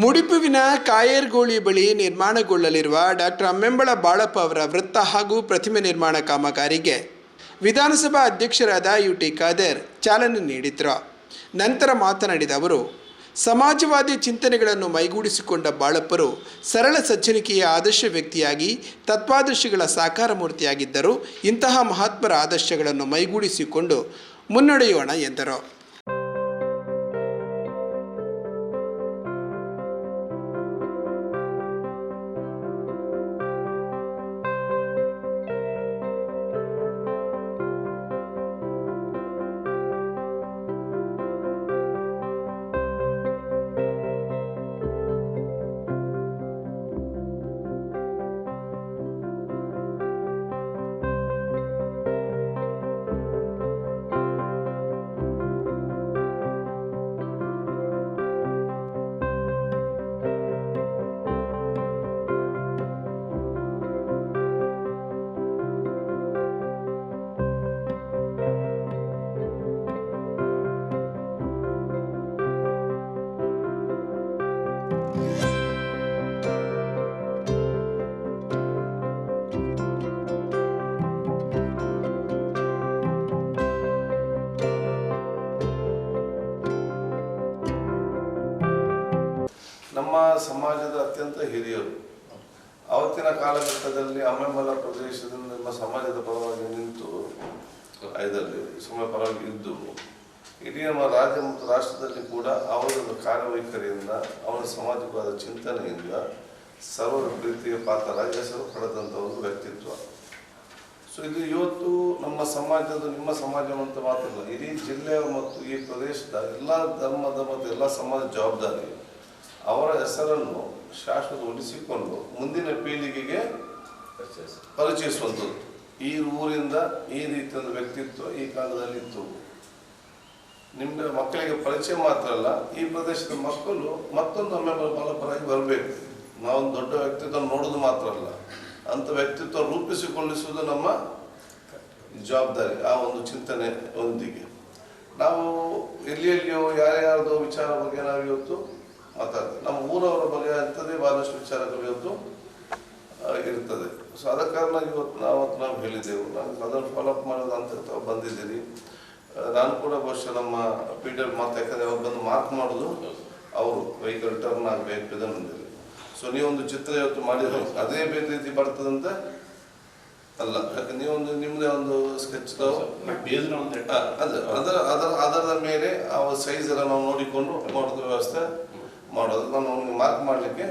ಮುಡಿಪುವಿನ ಕಾಯರ್ಗೋಳಿ ಬಳಿ ನಿರ್ಮಾಣಗೊಳ್ಳಲಿರುವ ಡಾಕ್ಟರ್ ಅಮ್ಮೆಂಬಳ ಬಾಳಪ್ಪ ಅವರ ವೃತ್ತ ಹಾಗೂ ಪ್ರತಿಮೆ ನಿರ್ಮಾಣ ಕಾಮಗಾರಿಗೆ ವಿಧಾನಸಭಾ ಅಧ್ಯಕ್ಷರಾದ ಯು ಟಿ ಖಾದರ್ ಚಾಲನೆ ನೀಡಿದ್ರು. ನಂತರ ಮಾತನಾಡಿದ ಅವರು, ಸಮಾಜವಾದಿ ಚಿಂತನೆಗಳನ್ನು ಮೈಗೂಡಿಸಿಕೊಂಡ ಬಾಳಪ್ಪರು ಸರಳ ಸಜ್ಜನಿಕೆಯ ಆದರ್ಶ ವ್ಯಕ್ತಿಯಾಗಿ, ತತ್ವಾದರ್ಶಗಳ ಸಾಕಾರ ಮೂರ್ತಿಯಾಗಿದ್ದರು ಇಂತಹ ಮಹಾತ್ಮರ ಆದರ್ಶಗಳನ್ನು ಮೈಗೂಡಿಸಿಕೊಂಡು ಮುನ್ನಡೆಯೋಣ ಎಂದರು. ನಮ್ಮ ಸಮಾಜದ ಅತ್ಯಂತ ಹಿರಿಯರು. ಅವತ್ತಿನ ಕಾಲಘಟ್ಟದಲ್ಲಿ ಅಮ್ಮೆಮಲ ಪ್ರದೇಶದಿಂದ ನಮ್ಮ ಸಮಾಜದ ಪರವಾಗಿ ನಿಂತು ಇದರಲ್ಲಿ ಸಮಯ ಪರವಾಗಿ ಇದ್ದು ಇಡೀ ನಮ್ಮ ರಾಜ್ಯ ಮತ್ತು ರಾಷ್ಟ್ರದಲ್ಲಿ ಕೂಡ ಅವರ ಕಾರ್ಯವೈಖರಿಯಿಂದ, ಅವರ ಸಮಾಜವಾದ ಚಿಂತನೆಯಿಂದ ಸರ್ವರ ಪ್ರೀತಿಯ ಪಾತ್ರರಾಗಿ ಹೆಸರು ಪಡೆದಂಥ ಒಂದು ವ್ಯಕ್ತಿತ್ವ. ಸೊ ಇದು ಇವತ್ತು ನಮ್ಮ ಸಮಾಜದ, ನಿಮ್ಮ ಸಮಾಜವಂತ ಮಾತಲ್ಲ ಇಡೀ ಜಿಲ್ಲೆಯ ಮತ್ತು ಈ ಪ್ರದೇಶದ ಎಲ್ಲ ಧರ್ಮದ ಮತ್ತು ಎಲ್ಲ ಸಮಾಜ ಜವಾಬ್ದಾರಿ. ಅವರ ಹೆಸರನ್ನು ಶಾಶ್ವತ ಉಳಿಸಿಕೊಂಡು ಮುಂದಿನ ಪೀಳಿಗೆಗೆ ಪರಿಚಯಿಸುವಂಥದ್ದು. ಈ ಊರಿಂದ ಈ ರೀತಿಯೊಂದು ವ್ಯಕ್ತಿತ್ವ ಈ ಕಾಲದಲ್ಲಿ ಇತ್ತು ನಿಮ್ಗೆ ಮಕ್ಕಳಿಗೆ ಪರಿಚಯ ಮಾತ್ರ ಅಲ್ಲ, ಈ ಪ್ರದೇಶದ ಮಕ್ಕಳು ಮತ್ತೊಂದು ಒಮ್ಮೆ ಬಲಪರಾಗಿ ಬರಬೇಕು. ನಾವು ದೊಡ್ಡ ವ್ಯಕ್ತಿತ್ವ ನೋಡೋದು ಮಾತ್ರ ಅಲ್ಲ. ಅಂತ ವ್ಯಕ್ತಿತ್ವ ರೂಪಿಸಿಕೊಳ್ಳಿಸುವುದು ನಮ್ಮ ಜವಾಬ್ದಾರಿ, ಆ ಒಂದು ಚಿಂತನೆ ಒಂದಿಗೆ. ನಾವು ಎಲ್ಲಿ ಎಲ್ಲಿಯೋ ಯಾರ್ಯಾರ್ದೋ ವಿಚಾರ ಬಗ್ಗೆ ನಾವು ಇವತ್ತು ಮಾತಾಡ್ತೇವೆ. ನಮ್ಮ ಊರವರ ಬಗ್ಗೆ ಅಂತದೇ ಬಹಳಷ್ಟು ವಿಚಾರಗಳು ಇವತ್ತು ಇರ್ತದೆ. ಸೊ ಅದ ಕಾರಣ ಇವತ್ತು ನಾವು ನಾವು ಹೇಳಿದೆವು ನಾನು ಅದನ್ನು ಫಾಲೋಅಪ್ ಮಾಡೋದು ಅಂತ ಬಂದಿದ್ದೀರಿ. ನಾನು ಕೂಡ ಬಹುಶಃ ನಮ್ಮ ಪೀಟರ್ ಮಾತು ಯಾಕಂದ್ರೆ ಅವ್ರು ಬಂದು ಮಾರ್ಕ್ ಮಾಡುದು ಅವರು ವೆಹಿಕಲ್ ಟರ್ನ್ ಆಗಬೇಕು ಇದನ್ನೊಂದಿದೆ ಸೊ ನೀವೊಂದು ಚಿತ್ರ ಇವತ್ತು ಮಾಡಿದ್ರೆ ಅದೇ ಬೇರೆ ರೀತಿ ಬರ್ತದಂತ ಅಲ್ಲ. ಯಾಕಂದ್ರೆ ನೀವೊಂದು ನಿಮ್ಮದೇ ಒಂದು ಸ್ಕೆಚ್ ಅದರ ಅದರ ಅದರ ಮೇಲೆ ಆ ಸೈಜ್ ಎಲ್ಲ ನಾವು ನೋಡಿಕೊಂಡು ಮಾಡೋದು ವ್ಯವಸ್ಥೆ ಮಾಡೋದು. ನಾನು ಅವನಿಗೆ ಮಾರ್ಕ್ ಮಾಡಲಿಕ್ಕೆ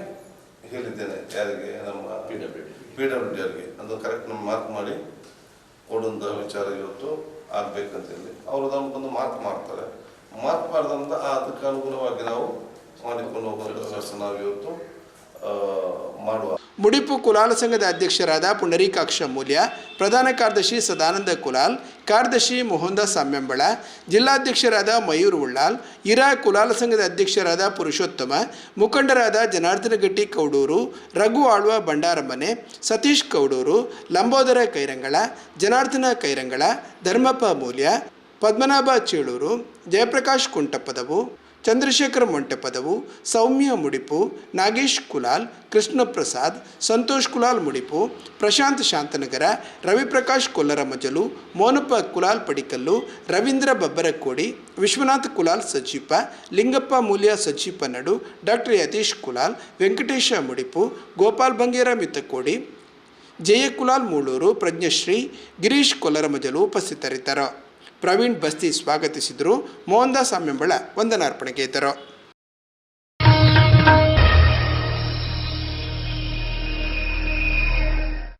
ಹೇಳಿದ್ದೇನೆ ಯಾರಿಗೆ ನಮ್ಮ P W P W D ಅವರಿಗೆ. ಅದು ಕರೆಕ್ಟ್ ನಮ್ಮ ಮಾರ್ಕ್ ಮಾಡಿ ಕೊಡುವಂಥ ವಿಚಾರ ಇವತ್ತು. ಆಗ್ಬೇಕಂತ ಹೇಳಿ ಅವರು ಅದನ್ನು ಬಂದು ಮಾರ್ಕ್ ಮಾಡ್ತಾರೆ. ಮಾರ್ಕ್ ಮಾಡಿದಂತ ಅದಕ್ಕೆ ಅನುಗುಣವಾಗಿ ನಾವು ಮಾಡಿಕೊಂಡು ಹೋಗುವಂಥ ಕೆಲಸ ನಾವು ಇವತ್ತು ಮಾಡುವ. ಮುಡಿಪು ಕುಲಾಲ ಸಂಘದ ಅಧ್ಯಕ್ಷರಾದ ಪುಂಡರೀಕಾಕ್ಷ ಮೂಲ್ಯ, ಪ್ರಧಾನ ಕಾರ್ಯದರ್ಶಿ ಸದಾನಂದ ಕುಲಾಲ್, ಕಾರ್ಯದರ್ಶಿ ಮೋಹನ್ದಾಸ್ ಸಾಮ್ಯಂಬಳ, ಜಿಲ್ಲಾಧ್ಯಕ್ಷರಾದ ಮಯೂರ್ ಉಳ್ಳಾಲ್, ಇರಾ ಕುಲಾಲ ಸಂಘದ ಅಧ್ಯಕ್ಷರಾದ ಪುರುಷೋತ್ತಮ, ಮುಖಂಡರಾದ ಜನಾರ್ದನ ಗಟ್ಟಿ ಕೌಡೂರು, ರಘು ಆಳ್ವ ಬಂಡಾರಮನೆ ಸತೀಶ್ ಕೌಡೂರು, ಲಂಬೋದರ ಕೈರಂಗಳ, ಜನಾರ್ದನ ಕೈರಂಗಳ, ಧರ್ಮಪ್ಪ ಮೂಲ್ಯ, ಪದ್ಮನಾಭ ಚೇಳೂರು, ಜಯಪ್ರಕಾಶ್ ಕುಂಟಪದವು ಚಂದ್ರಶೇಖರ ಮೊಂಟೆಪದವು ಸೌಮ್ಯ ಮುಡಿಪು, ನಾಗೇಶ್ ಕುಲಾಲ್ ಕೃಷ್ಣ ಪ್ರಸಾದ್ ಸಂತೋಷ್ ಕುಲಾಲ್ ಮುಡಿಪು, ಪ್ರಶಾಂತ್ ಶಾಂತನಗರ, ರವಿಪ್ರಕಾಶ್ ಕೊಲ್ಲರ ಮಜಲು, ಮೋನಪ್ಪ ಕುಲಾಲ್ ಪಡಿಕಲ್ಲು, ರವೀಂದ್ರ ಬಬ್ಬರಕೋಡಿ, ವಿಶ್ವನಾಥ್ ಕುಲಾಲ್ ಸಜೀಪ, ಲಿಂಗಪ್ಪ ಮೂಲ್ಯ ಸಜೀಪ ನಡು, ಡಾಕ್ಟರ್ ಯತೀಶ್ ಕುಲಾಲ್, ವೆಂಕಟೇಶ ಮುಡಿಪು, ಗೋಪಾಲ್ ಬಂಗೇರ ಮಿತ್ತಕೋಡಿ ಜಯಕುಲಾಲ್ ಮೂಳೂರು, ಪ್ರಜ್ಞಶ್ರೀ, ಗಿರೀಶ್ ಕೊಲ್ಲರಮಜಲು ಉಪಸ್ಥಿತರಿದ್ದರು. ಪ್ರವೀಣ್ ಬಸ್ತಿ ಸ್ವಾಗತಿಸಿದರು. ಮೋಹನ್ದಾಸ್ ವಂದನಾರ್ಪಣೆಗೆ ಇದ್ದರು.